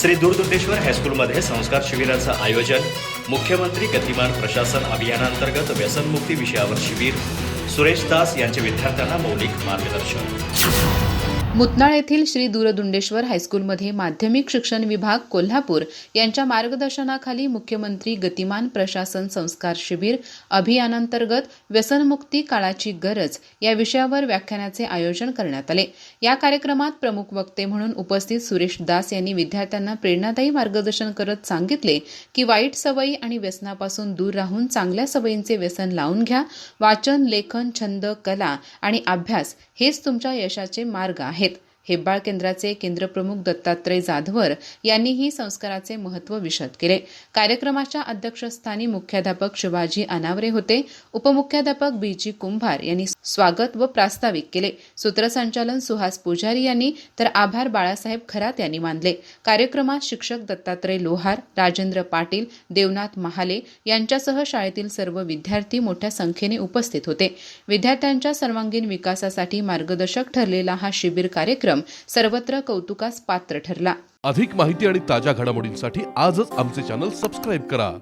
श्री दूरदुंडेश्वर हायस्कूलमध्ये संस्कार शिबिराचं आयोजन मुख्यमंत्री गतिमान प्रशासन अभियानांतर्गत व्यसनमुक्ती विषयावर शिबिर सुरेश दास यांचे विद्यार्थ्यांना मौलिक मार्गदर्शन. मुतनाळ येथील श्री दूरदुंडेश्वर हायस्कूलमध्ये माध्यमिक शिक्षण विभाग कोल्हापूर यांच्या मार्गदर्शनाखाली मुख्यमंत्री गतिमान प्रशासन संस्कार शिबिर अभियानांतर्गत व्यसनमुक्ती काळाची गरज या विषयावर व्याख्यानाचे आयोजन करण्यात आले. या कार्यक्रमात प्रमुख वक्ते म्हणून उपस्थित सुरेश दास यांनी विद्यार्थ्यांना प्रेरणादायी मार्गदर्शन करत सांगितले की वाईट सवयी आणि व्यसनापासून दूर राहून चांगल्या सवयींचे व्यसन लावून घ्या. वाचन लेखन छंद कला आणि अभ्यास हेच तुमच्या यशाचे मार्ग आहेत. हेब्बाळ केंद्राचे केंद्रप्रमुख दत्तात्रय जाधवर यांनीही संस्काराचे महत्त्व विशद केले. कार्यक्रमाच्या अध्यक्षस्थानी मुख्याध्यापक शिवाजी अनावरे होते. उपमुख्याध्यापक बी जी कुंभार यांनी स्वागत व प्रास्ताविक केले. सूत्रसंचालन सुहास पुजारी यांनी तर आभार बाळासाहेब खरात यांनी मानले. कार्यक्रमात शिक्षक दत्तात्रय लोहार राजेंद्र पाटील देवनाथ महाले यांच्यासह शाळेतील सर्व विद्यार्थी मोठ्या संख्येने उपस्थित होते. विद्यार्थ्यांच्या सर्वांगीण विकासासाठी मार्गदर्शक ठरलेला हा शिबिर कार्यक्रम सर्वत्र कौतुकास पात्र ठरला. अधिक माहिती आणि ताज्या घडामोडींसाठी आजच आमचे चॅनल सबस्क्राईब करा.